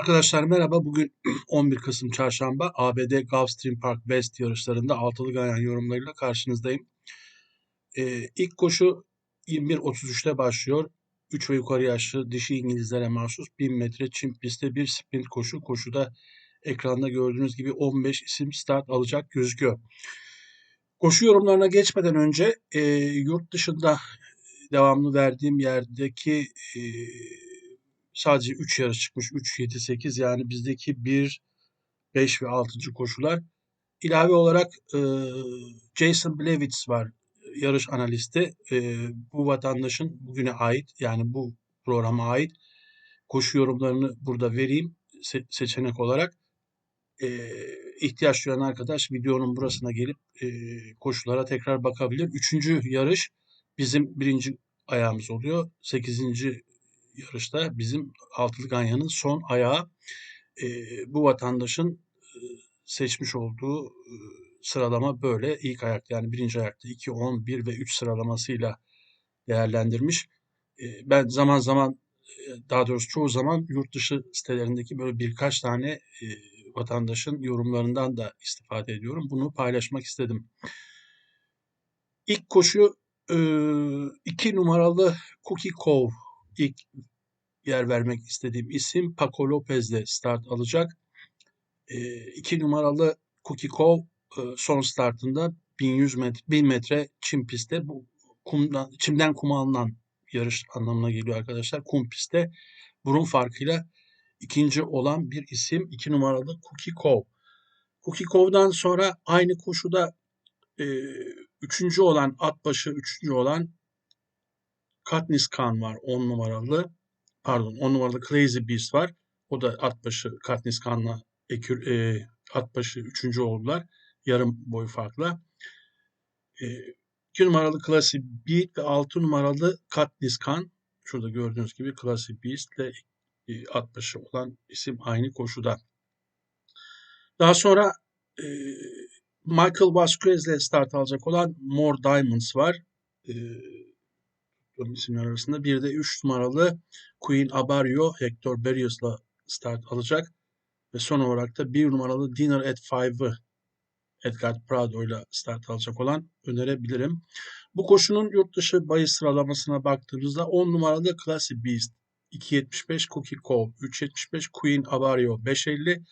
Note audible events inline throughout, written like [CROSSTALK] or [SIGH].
Arkadaşlar merhaba. Bugün [CLEARS THROAT] 11 Kasım Çarşamba ABD Gulfstream Park West yarışlarında altılı ganyan yorumlarıyla karşınızdayım. Ee, ilk koşu 21.33'te başlıyor. 3 ve yukarı yaşlı dişi İngilizlere mahsus 1000 metre çim pistte bir sprint koşu. Koşuda ekranda gördüğünüz gibi 15 isim start alacak gözüküyor. Koşu yorumlarına geçmeden önce e, yurt dışında devamlı verdiğim yerdeki e, sadece 3 yarış çıkmış. 3, 7, 8 yani bizdeki 1, 5 ve 6. koşular. İlave olarak e, Jason Blevitz var yarış analisti. E, bu vatandaşın bugüne ait yani bu programa ait koşu yorumlarını burada vereyim se- seçenek olarak. E, ihtiyaç duyan arkadaş videonun burasına gelip e, koşulara tekrar bakabilir. Üçüncü yarış bizim birinci ayağımız oluyor. Sekizinci yarışta bizim altılı ganyanın son ayağı e, bu vatandaşın e, seçmiş olduğu e, sıralama böyle. İlk ayak yani birinci ayakta 2, 10, 1 ve 3 sıralamasıyla değerlendirmiş. E, ben zaman zaman e, daha doğrusu çoğu zaman yurt dışı sitelerindeki böyle birkaç tane e, vatandaşın yorumlarından da istifade ediyorum. Bunu paylaşmak istedim. İlk koşu e, iki numaralı Cookie Cove ilk yer vermek istediğim isim Paco Lopez'le start alacak. E, iki numaralı Cove e, son startında 1100 metre, 1000 metre çim pistte bu kumdan, çimden kuma alınan yarış anlamına geliyor arkadaşlar. Kum pistte burun farkıyla ikinci olan bir isim. iki numaralı. Cookie Cove'dan sonra aynı koşuda e, üçüncü olan at başı üçüncü olan Katniss Khan var 10 numaralı. Pardon 10 numaralı Crazy Beast var. O da at başı Katniss Khan'la e, at başı üçüncü oldular. Yarım boy farkla. E, 2 numaralı Classy Beat ve 6 numaralı Katniss Khan. Şurada gördüğünüz gibi Classy Beast ile e, at başı olan isim aynı koşuda. Daha sonra e, Michael Vasquez ile start alacak olan More Diamonds var. E, isimler arasında. Bir de 3 numaralı Queen Abario Hector Berrios'la start alacak. Ve son olarak da 1 numaralı Dinner at 5'ı Edgar Prado ile start alacak olan önerebilirim. Bu koşunun yurt dışı bahis sıralamasına baktığımızda 10 numaralı Classy Beast 2.75 Cookie Cove 3.75 Queen Avario 5.50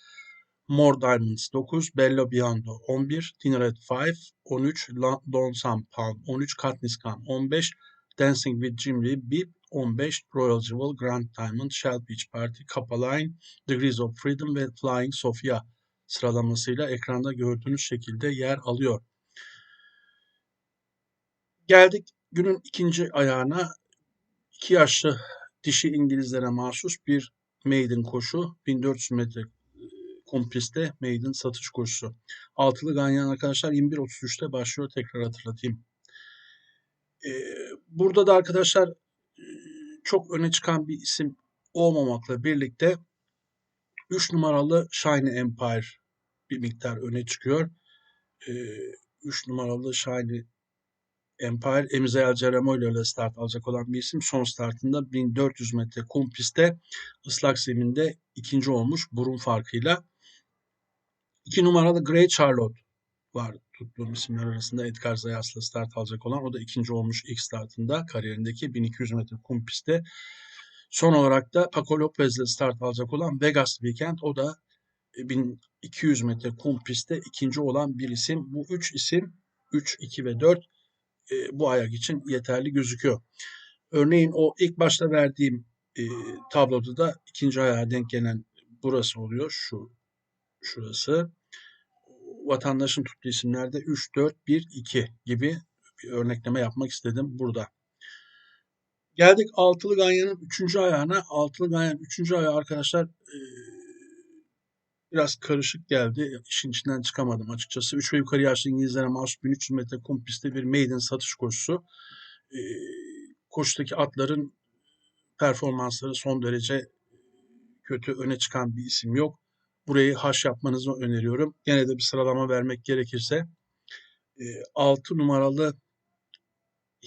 More Diamonds 9 Bello Biondo 11 Dinner at 5 13 Don Sam Pound 13 Katniss Khan 15 Dancing with Jim Lee Bip 15 Royal Jewel Grand Diamond Shell Beach Party Capaline Degrees of Freedom ve Flying Sofia sıralamasıyla ekranda gördüğünüz şekilde yer alıyor. Geldik günün ikinci ayağına. İki yaşlı dişi İngilizlere mahsus bir maiden koşu. 1400 metre kum pistte maiden satış koşusu. Altılı ganyan arkadaşlar 21.33'te başlıyor. Tekrar hatırlatayım. Ee, burada da arkadaşlar çok öne çıkan bir isim olmamakla birlikte 3 numaralı Shiny Empire bir miktar öne çıkıyor. 3 numaralı Shiny Empire Emizael Ceremoğlu ile start alacak olan bir isim. Son startında 1400 metre kum pistte ıslak zeminde ikinci olmuş burun farkıyla. 2 numaralı Grey Charlotte var tuttuğum isimler arasında Edgar Zayas'la start alacak olan. O da ikinci olmuş ilk startında kariyerindeki 1200 metre kum pistte. Son olarak da Paco Lopez'le start alacak olan Vegas Weekend. O da 1200 metre kum pistte ikinci olan bir isim. Bu üç isim 3, 2 ve 4 e, bu ayak için yeterli gözüküyor. Örneğin o ilk başta verdiğim e, tabloda da ikinci ayağa denk gelen burası oluyor. Şu şurası. Vatandaşın tuttuğu isimlerde 3, 4, 1, 2 gibi bir örnekleme yapmak istedim burada. Geldik altılı ganyanın üçüncü ayağına. Altılı ganyanın üçüncü ayağı arkadaşlar biraz karışık geldi. İşin içinden çıkamadım açıkçası. 3 ve yukarı yaşlı İngilizlere mahsus 1300 metre kum pistte bir maiden satış koşusu. E, atların performansları son derece kötü öne çıkan bir isim yok. Burayı haş yapmanızı öneriyorum. Gene de bir sıralama vermek gerekirse e, 6 numaralı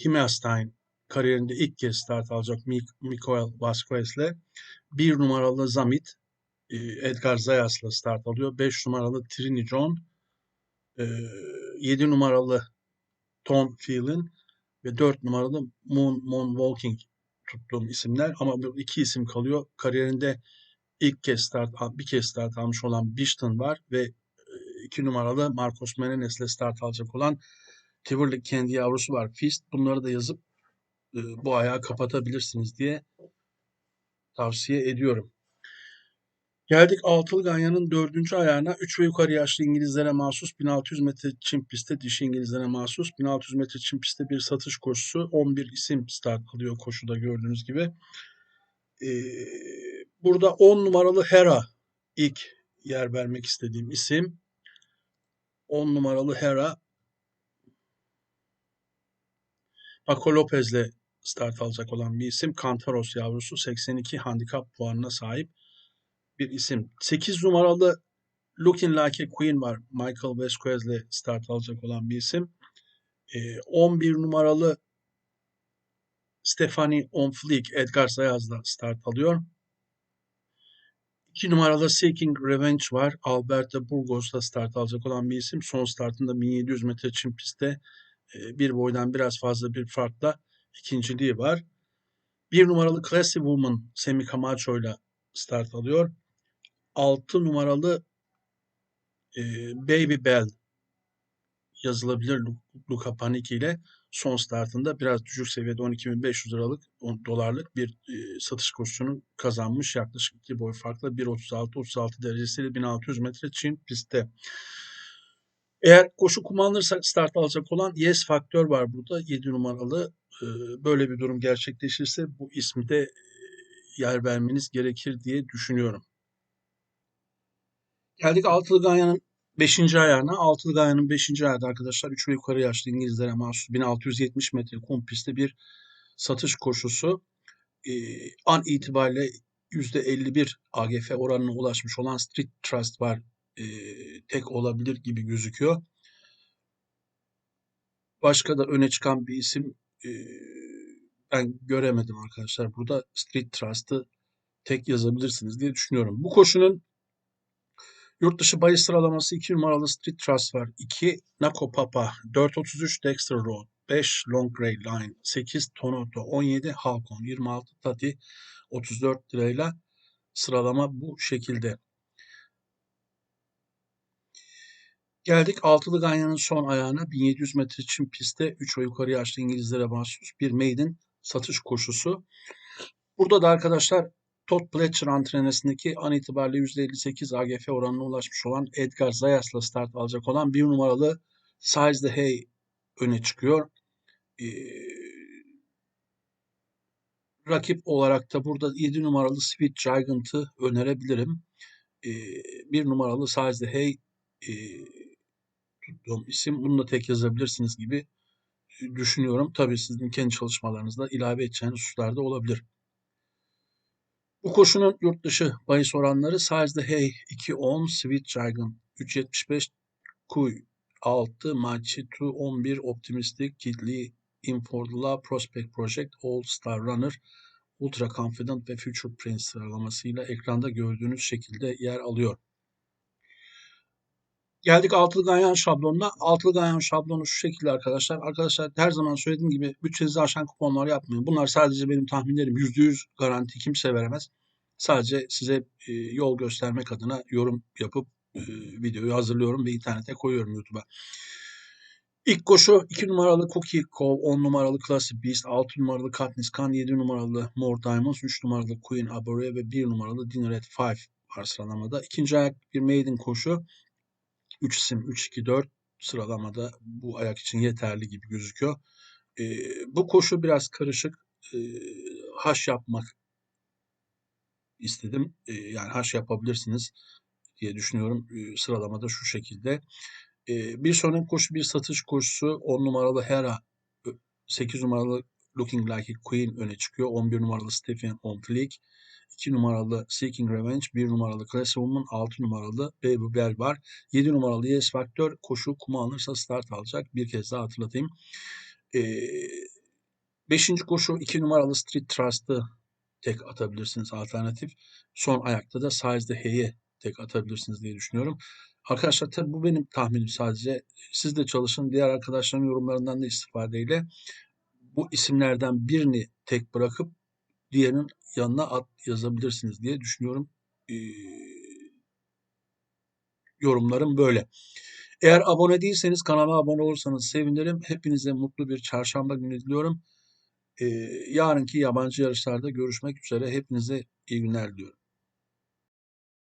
Himmelstein kariyerinde ilk kez start alacak Mik Mikael Vasquez'le 1 numaralı Zamit e, Edgar Zayas'la start alıyor. 5 numaralı Trini John, e, 7 numaralı Tom Phelan ve 4 numaralı Moon, Moon Walking tuttuğum isimler ama bu iki isim kalıyor. Kariyerinde ilk kez start bir kez start almış olan Bishton var ve iki numaralı Marcos Menendez'le start alacak olan Tivoli kendi yavrusu var. Fist. Bunları da yazıp bu ayağı kapatabilirsiniz diye tavsiye ediyorum. Geldik altılı ganyanın dördüncü ayağına. 3 ve yukarı yaşlı İngilizlere mahsus 1600 metre çim pistte dişi İngilizlere mahsus 1600 metre çim pistte bir satış koşusu. 11 isim start alıyor koşuda gördüğünüz gibi. Ee, burada 10 numaralı Hera ilk yer vermek istediğim isim. 10 numaralı Hera Paco Lopez'le start alacak olan bir isim. Kantaros yavrusu 82 handikap puanına sahip bir isim. 8 numaralı Looking Like a Queen var. Michael Vasquez'le start alacak olan bir isim. 11 numaralı Stephanie On Fleek Edgar Zayaz'la start alıyor. 2 numaralı Seeking Revenge var. Alberto Burgos'la start alacak olan bir isim. Son startında 1700 metre çim pistte bir boydan biraz fazla bir farkla ikinciliği var. Bir numaralı Classy Woman Semi Camacho ile start alıyor. 6 numaralı e, Baby Bell yazılabilir Luca Panicki ile son startında biraz düşük seviyede 12.500 liralık dolarlık bir e, satış koşusunu kazanmış. Yaklaşık iki boy farkla 1.36-36 derecesiyle 1600 metre Çin pistte. Eğer koşu kullanılırsa start alacak olan Yes Faktör var burada 7 numaralı. E, böyle bir durum gerçekleşirse bu ismi de e, yer vermeniz gerekir diye düşünüyorum. Geldik Altılı Ganyan'ın 5. ayağına. Altılı Ganyan'ın 5. ayağında arkadaşlar 3 ve yukarı yaşlı İngilizlere mahsus 1670 metre kum pistte bir satış koşusu. Ee, an itibariyle %51 AGF oranına ulaşmış olan Street Trust var. Ee, tek olabilir gibi gözüküyor. Başka da öne çıkan bir isim e, ben göremedim arkadaşlar. Burada Street Trust'ı tek yazabilirsiniz diye düşünüyorum. Bu koşunun Yurt dışı bahis sıralaması 2 numaralı Street Trust var. 2 Nako Papa, 433 Dexter Road, 5 Long Grey Line, 8 Tonoto, 17 Halcon, 26 Tati, 34 lirayla sıralama bu şekilde. Geldik altılı ganyanın son ayağına. 1700 metre çim pistte 3 ve yukarı yaşlı İngilizlere mahsus bir maiden satış koşusu. Burada da arkadaşlar Todd Pletcher antrenöründeki an itibariyle %58 AGF oranına ulaşmış olan Edgar Zayas'la start alacak olan bir numaralı Size the Hay öne çıkıyor. Ee, rakip olarak da burada 7 numaralı Sweet Gigant'ı önerebilirim. Ee, bir numaralı Size the Hay e, tuttuğum isim. Bunu da tek yazabilirsiniz gibi düşünüyorum. Tabii sizin kendi çalışmalarınızda ilave edeceğiniz hususlar da olabilir. Bu koşunun yurt dışı bahis oranları Size the Hay 2.10, Sweet Dragon 3.75, Kuy 6, Machi 2 11, Optimistic, Kidley, Infordula, Prospect Project, All Star Runner, Ultra Confident ve Future Prince sıralamasıyla ekranda gördüğünüz şekilde yer alıyor. Geldik altılı ganyan şablonuna. Altılı ganyan şablonu şu şekilde arkadaşlar. Arkadaşlar her zaman söylediğim gibi bütçenizi aşan kuponlar yapmayın. Bunlar sadece benim tahminlerim. %100 garanti kimse veremez. Sadece size e, yol göstermek adına yorum yapıp e, videoyu hazırlıyorum ve internete koyuyorum YouTube'a. İlk koşu 2 numaralı Cookie Cove, 10 numaralı Classic Beast, 6 numaralı Katniss Khan, 7 numaralı More Diamonds, 3 numaralı Queen Abore ve 1 numaralı Dinner at 5 var sıralamada. İkinci ayak bir maiden koşu. 3 isim 3-2-4 sıralamada bu ayak için yeterli gibi gözüküyor. E, bu koşu biraz karışık. E, haş yapmak istedim. E, yani haş yapabilirsiniz diye düşünüyorum. E, sıralamada şu şekilde. E, bir sonraki koşu bir satış koşusu 10 numaralı Hera 8 numaralı Looking Like a Queen öne çıkıyor. 11 numaralı Stephen On Fleek 2 numaralı Seeking Revenge, 1 numaralı Class Woman, 6 numaralı Baby Bell var. 7 numaralı Yes Factor koşu kuma alırsa start alacak. Bir kez daha hatırlatayım. 5. Ee, beşinci koşu 2 numaralı Street Trust'ı tek atabilirsiniz alternatif. Son ayakta da size H'ye tek atabilirsiniz diye düşünüyorum. Arkadaşlar tabii bu benim tahminim sadece. Siz de çalışın. Diğer arkadaşların yorumlarından da istifadeyle bu isimlerden birini tek bırakıp diğerinin yanına at yazabilirsiniz diye düşünüyorum. Ee, yorumlarım böyle. Eğer abone değilseniz kanala abone olursanız sevinirim. Hepinize mutlu bir çarşamba günü diliyorum. Ee, yarınki yabancı yarışlarda görüşmek üzere. Hepinize iyi günler diliyorum.